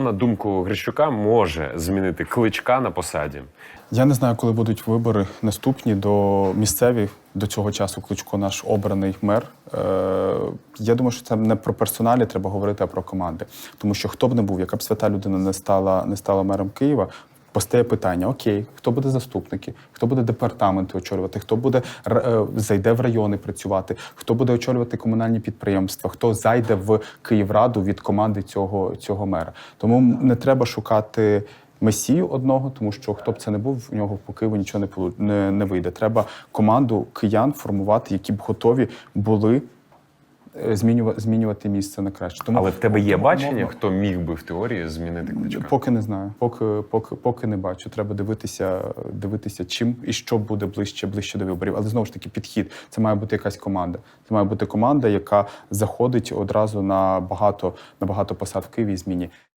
На думку Грищука, може змінити кличка на посаді? Я не знаю, коли будуть вибори наступні до місцеві. До цього часу Кличко наш обраний мер. Е, я думаю, що це не про персоналі треба говорити, а про команди. Тому що хто б не був, яка б свята людина не стала, не стала мером Києва. Постає питання: окей, хто буде заступники, хто буде департаменти очолювати, хто буде е, зайде в райони працювати, хто буде очолювати комунальні підприємства, хто зайде в Київраду від команди цього, цього мера. Тому не треба шукати месію одного, тому що хто б це не був, у нього по Києву нічого не не, не вийде. Треба команду киян формувати, які б готові були змінювати, змінювати місце на краще. Тому Але в тебе є тому, бачення, хто міг би в теорії змінити кличка? Поки не знаю, поки, поки, поки не бачу. Треба дивитися, дивитися, чим і що буде ближче, ближче до виборів. Але знову ж таки, підхід. Це має бути якась команда. Це має бути команда, яка заходить одразу на багато, на багато посад в Києві і зміні.